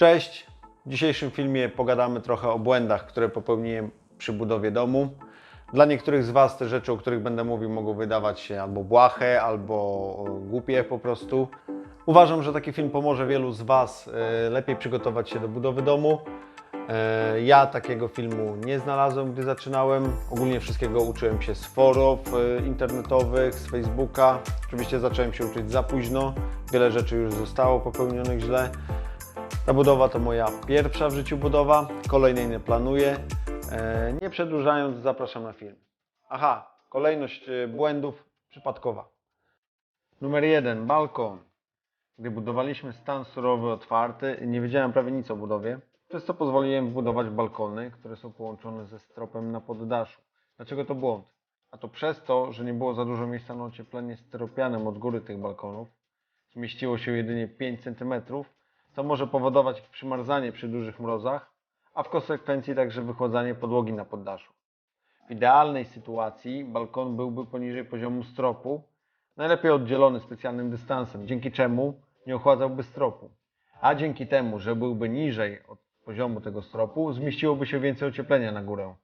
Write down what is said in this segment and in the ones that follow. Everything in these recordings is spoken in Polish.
Cześć! W dzisiejszym filmie pogadamy trochę o błędach, które popełniłem przy budowie domu. Dla niektórych z Was te rzeczy, o których będę mówił, mogą wydawać się albo błahe, albo e, głupie po prostu. Uważam, że taki film pomoże wielu z Was e, lepiej przygotować się do budowy domu. E, Ja takiego filmu nie znalazłem, gdy zaczynałem. Ogólnie wszystkiego uczyłem się z forów internetowych, z Facebooka. Oczywiście zacząłem się uczyć za późno. Wiele rzeczy już zostało popełnionych źle. Ta budowa to moja pierwsza w życiu budowa. Kolejnej nie planuję. E, Nie przedłużając, zapraszam na film. Aha, kolejność e, błędów przypadkowa. Numer jeden, balkon. Gdy budowaliśmy stan surowy otwarty, nie wiedziałem prawie nic o budowie, przez co pozwoliłem wbudować balkony, które są połączone ze stropem na poddaszu. Dlaczego to błąd? A to przez to, że nie było za dużo miejsca na ocieplenie styropianem od góry tych balkonów. Zmieściło się jedynie 5 cm, co może powodować przymarzanie przy dużych mrozach, a w konsekwencji także wychładzanie podłogi na poddaszu. W idealnej sytuacji balkon byłby poniżej poziomu stropu, najlepiej oddzielony specjalnym dystansem, dzięki czemu nie ochładzałby stropu. A dzięki temu, że byłby niżej od poziomu tego stropu, zmieściłoby się więcej ocieplenia na górę.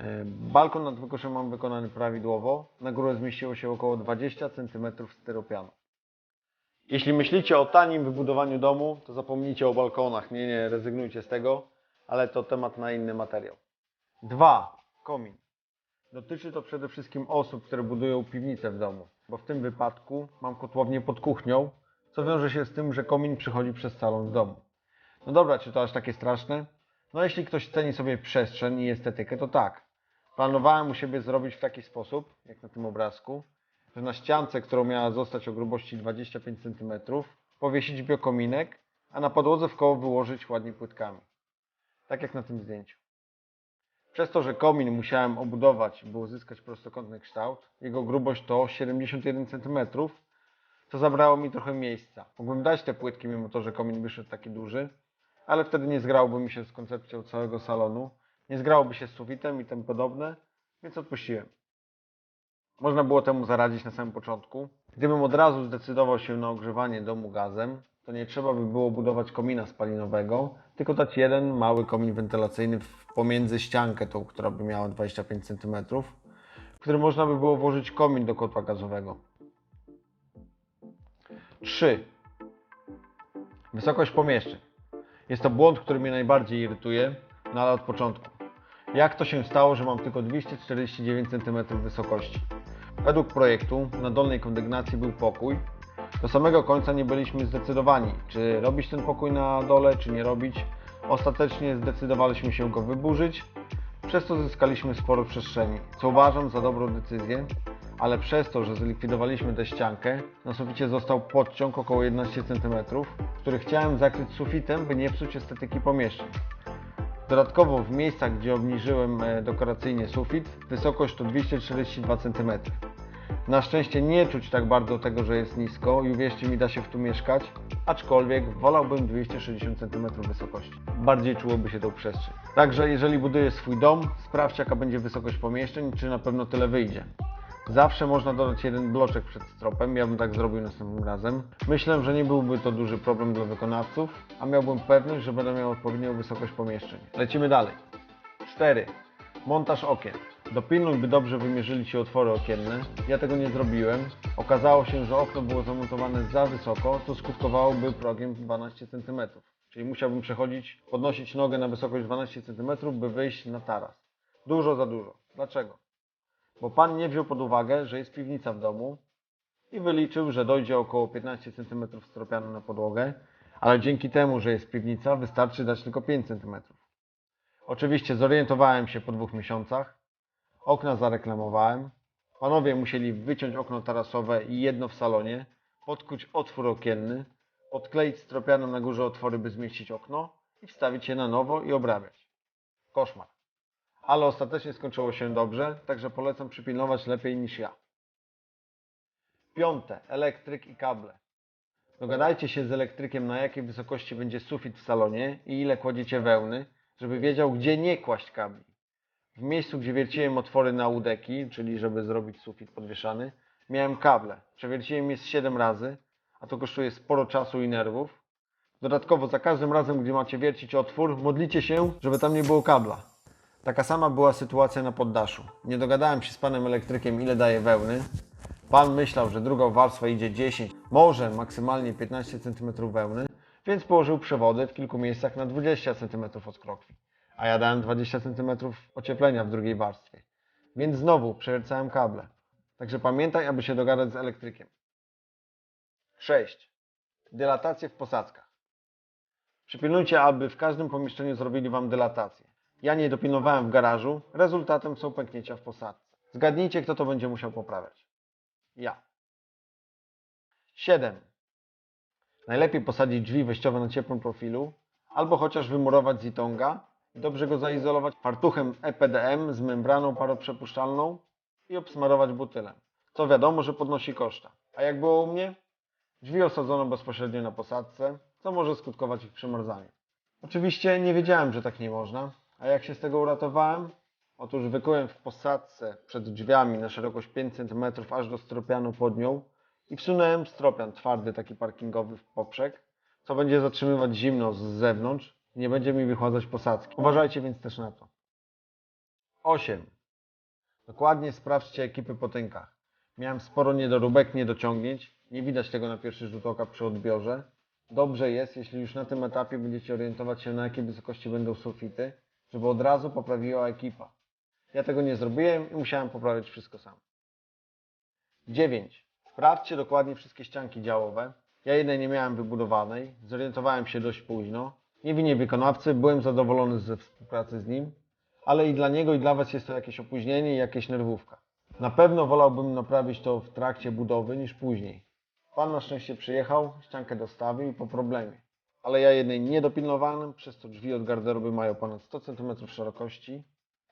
E, Balkon nad wykoszem mam wykonany prawidłowo. Na górę zmieściło się około 20 cm styropianu. Jeśli myślicie o tanim wybudowaniu domu, to zapomnijcie o balkonach. Nie, nie, rezygnujcie z tego, ale to temat na inny materiał. 2. Komin. Dotyczy to przede wszystkim osób, które budują piwnicę w domu, bo w tym wypadku mam kotłownię pod kuchnią, co wiąże się z tym, że komin przychodzi przez salon w domu. No dobra, czy to aż takie straszne? No jeśli ktoś ceni sobie przestrzeń i estetykę, to tak. Planowałem u siebie zrobić w taki sposób, jak na tym obrazku, na ściance, którą miała zostać o grubości 25 cm, powiesić biokominek, a na podłodze w koło wyłożyć ładnie płytkami. Tak jak na tym zdjęciu. Przez to, że komin musiałem obudować, by uzyskać prostokątny kształt, jego grubość to 71 cm, to zabrało mi trochę miejsca. Mógłbym dać te płytki, mimo to, że komin wyszedł taki duży, ale wtedy nie zgrałoby mi się z koncepcją całego salonu, nie zgrałoby się z sufitem i tym podobne, więc odpuściłem. Można było temu zaradzić na samym początku. Gdybym od razu zdecydował się na ogrzewanie domu gazem, to nie trzeba by było budować komina spalinowego, tylko dać jeden mały komin wentylacyjny pomiędzy ściankę tą, która by miała 25 cm, w którym można by było włożyć komin do kotła gazowego. 3. Wysokość pomieszczeń. Jest to błąd, który mnie najbardziej irytuje, no ale od początku. Jak to się stało, że mam tylko 249 cm wysokości? Według projektu na dolnej kondygnacji był pokój. Do samego końca nie byliśmy zdecydowani, czy robić ten pokój na dole, czy nie robić. Ostatecznie zdecydowaliśmy się go wyburzyć, przez to zyskaliśmy sporo przestrzeni, co uważam za dobrą decyzję, ale przez to, że zlikwidowaliśmy tę ściankę, na suficie został podciąg około 11 cm, który chciałem zakryć sufitem, by nie psuć estetyki pomieszczeń. Dodatkowo w miejscach, gdzie obniżyłem e, dekoracyjnie sufit, wysokość to 242 cm. Na szczęście nie czuć tak bardzo tego, że jest nisko i uwierzcie mi, da się w tu mieszkać, aczkolwiek wolałbym 260 cm wysokości. Bardziej czułoby się tą przestrzeń. Także jeżeli buduję swój dom, sprawdź jaka będzie wysokość pomieszczeń, czy na pewno tyle wyjdzie. Zawsze można dodać jeden bloczek przed stropem, ja bym tak zrobił następnym razem. Myślę, że nie byłby to duży problem dla wykonawców, a miałbym pewność, że będę miał odpowiednią wysokość pomieszczeń. Lecimy dalej. 4. Montaż okien. Dopilnuj, by dobrze wymierzyli Ci otwory okienne. Ja tego nie zrobiłem. Okazało się, że okno było zamontowane za wysoko, co skutkowałoby progiem 12 cm. Czyli musiałbym przechodzić, podnosić nogę na wysokość 12 cm, by wyjść na taras. Dużo za dużo. Dlaczego? Bo pan nie wziął pod uwagę, że jest piwnica w domu i wyliczył, że dojdzie około 15 cm stropianu na podłogę, ale dzięki temu, że jest piwnica, wystarczy dać tylko 5 cm. Oczywiście zorientowałem się po dwóch miesiącach, okna zareklamowałem, panowie musieli wyciąć okno tarasowe i jedno w salonie, podkuć otwór okienny, odkleić stropianem na górze otwory, by zmieścić okno i wstawić je na nowo i obrabiać. Koszmar ale ostatecznie skończyło się dobrze, także polecam przypilnować lepiej niż ja. Piąte, elektryk i kable. Dogadajcie się z elektrykiem, na jakiej wysokości będzie sufit w salonie i ile kładziecie wełny, żeby wiedział, gdzie nie kłaść kabli. W miejscu, gdzie wierciłem otwory na udeki, czyli żeby zrobić sufit podwieszany, miałem kable. Przewierciłem je z 7 razy, a to kosztuje sporo czasu i nerwów. Dodatkowo za każdym razem, gdy macie wiercić otwór, modlicie się, żeby tam nie było kabla. Taka sama była sytuacja na poddaszu. Nie dogadałem się z panem elektrykiem, ile daje wełny. Pan myślał, że drugą warstwę idzie 10, może maksymalnie 15 cm wełny, więc położył przewody w kilku miejscach na 20 cm od krokwi. A ja dałem 20 cm ocieplenia w drugiej warstwie. Więc znowu przewiercałem kable. Także pamiętaj, aby się dogadać z elektrykiem. 6. Dylatacje w posadzkach. Przypilnujcie, aby w każdym pomieszczeniu zrobili Wam dylatację. Ja nie dopilnowałem w garażu, rezultatem są pęknięcia w posadce. Zgadnijcie, kto to będzie musiał poprawiać. Ja. 7. Najlepiej posadzić drzwi wejściowe na ciepłym profilu, albo chociaż wymurować zitonga dobrze go zaizolować fartuchem EPDM z membraną paroprzepuszczalną i obsmarować butylem. Co wiadomo, że podnosi koszta. A jak było u mnie? Drzwi osadzono bezpośrednio na posadce, co może skutkować ich przemarzaniem. Oczywiście nie wiedziałem, że tak nie można, a jak się z tego uratowałem? Otóż wykułem w posadce przed drzwiami na szerokość 5 cm aż do stropianu pod nią i wsunąłem stropian twardy, taki parkingowy w poprzek, co będzie zatrzymywać zimno z zewnątrz nie będzie mi wychładzać posadzki. Uważajcie więc też na to. 8. Dokładnie sprawdźcie ekipy po tynkach. Miałem sporo niedoróbek, niedociągnięć. Nie widać tego na pierwszy rzut oka przy odbiorze. Dobrze jest, jeśli już na tym etapie będziecie orientować się na jakiej wysokości będą sufity, żeby od razu poprawiła ekipa. Ja tego nie zrobiłem i musiałem poprawiać wszystko sam. 9. Sprawdźcie dokładnie wszystkie ścianki działowe. Ja jednej nie miałem wybudowanej, zorientowałem się dość późno. Nie winię wykonawcy, byłem zadowolony ze współpracy z nim, ale i dla niego i dla Was jest to jakieś opóźnienie i jakieś nerwówka. Na pewno wolałbym naprawić to w trakcie budowy niż później. Pan na szczęście przyjechał, ściankę dostawił i po problemie. Ale ja jednej nie dopilnowałem, przez co drzwi od garderoby mają ponad 100 cm szerokości,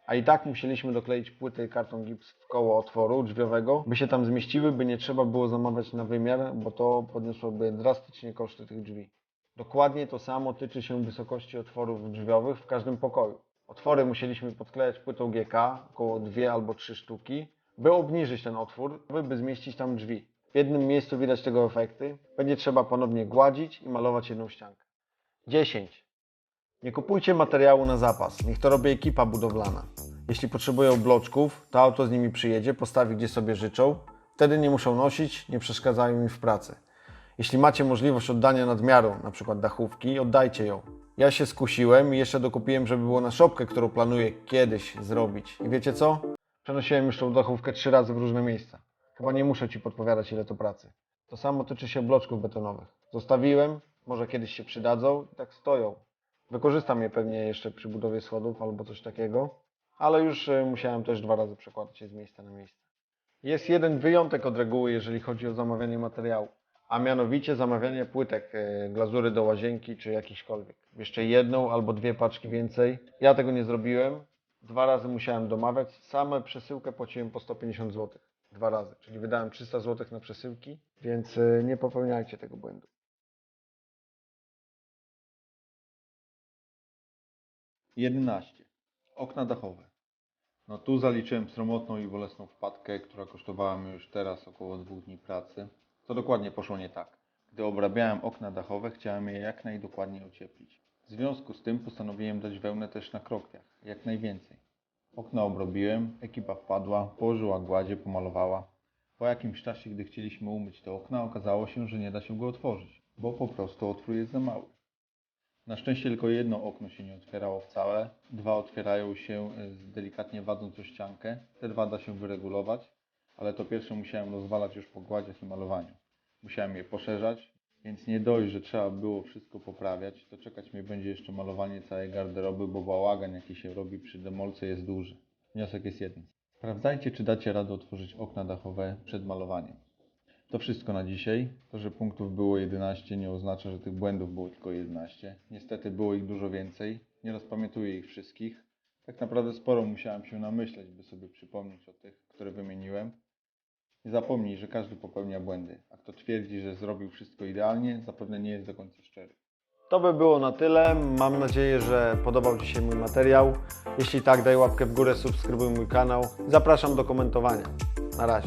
a i tak musieliśmy dokleić płytę i karton gips w koło otworu drzwiowego, by się tam zmieściły, by nie trzeba było zamawiać na wymiar, bo to podniosłoby drastycznie koszty tych drzwi. Dokładnie to samo tyczy się wysokości otworów drzwiowych w każdym pokoju. Otwory musieliśmy podklejać płytą GK, około dwie albo trzy sztuki, by obniżyć ten otwór, by zmieścić tam drzwi. W jednym miejscu widać tego efekty. Będzie trzeba ponownie gładzić i malować jedną ściankę. 10. Nie kupujcie materiału na zapas. Niech to robi ekipa budowlana. Jeśli potrzebują bloczków, to auto z nimi przyjedzie, postawi gdzie sobie życzą. Wtedy nie muszą nosić, nie przeszkadzają im w pracy. Jeśli macie możliwość oddania nadmiaru, np. dachówki, oddajcie ją. Ja się skusiłem i jeszcze dokupiłem, żeby było na szopkę, którą planuję kiedyś zrobić. I wiecie co? Przenosiłem już tą dachówkę trzy razy w różne miejsca. Chyba nie muszę Ci podpowiadać, ile to pracy. To samo tyczy się bloczków betonowych. Zostawiłem, może kiedyś się przydadzą i tak stoją. Wykorzystam je pewnie jeszcze przy budowie schodów albo coś takiego, ale już y, musiałem też dwa razy przekładać je z miejsca na miejsce. Jest jeden wyjątek od reguły, jeżeli chodzi o zamawianie materiału, a mianowicie zamawianie płytek y, glazury do łazienki czy jakichkolwiek. Jeszcze jedną albo dwie paczki więcej. Ja tego nie zrobiłem. Dwa razy musiałem domawiać. Same przesyłkę płaciłem po 150 zł. Dwa razy, czyli wydałem 300 zł na przesyłki, więc y, nie popełniajcie tego błędu. 11. Okna dachowe. No tu zaliczyłem sromotną i bolesną wpadkę, która kosztowała mi już teraz około dwóch dni pracy. Co dokładnie poszło nie tak. Gdy obrabiałem okna dachowe, chciałem je jak najdokładniej ocieplić. W związku z tym postanowiłem dać wełnę też na krokwiach, jak najwięcej. Okna obrobiłem, ekipa wpadła, położyła gładzie, pomalowała. Po jakimś czasie, gdy chcieliśmy umyć te okna, okazało się, że nie da się go otworzyć, bo po prostu otwór jest za mały. Na szczęście tylko jedno okno się nie otwierało wcale, dwa otwierają się e, delikatnie wadząc o ściankę. Te dwa da się wyregulować, ale to pierwsze musiałem rozwalać już po gładziach i malowaniu. Musiałem je poszerzać, więc nie dość, że trzeba było wszystko poprawiać, to czekać mnie będzie jeszcze malowanie całej garderoby, bo bałagan jaki się robi przy demolce jest duży. Wniosek jest jeden. Sprawdzajcie, czy dacie radę otworzyć okna dachowe przed malowaniem. To wszystko na dzisiaj. To, że punktów było 11 nie oznacza, że tych błędów było tylko 11. Niestety było ich dużo więcej. Nie rozpamiętuję ich wszystkich. Tak naprawdę sporo musiałem się namyśleć, by sobie przypomnieć o tych, które wymieniłem. Nie zapomnij, że każdy popełnia błędy, a kto twierdzi, że zrobił wszystko idealnie, zapewne nie jest do końca szczery. To by było na tyle. Mam nadzieję, że podobał Ci się mój materiał. Jeśli tak, daj łapkę w górę, subskrybuj mój kanał. Zapraszam do komentowania. Na razie.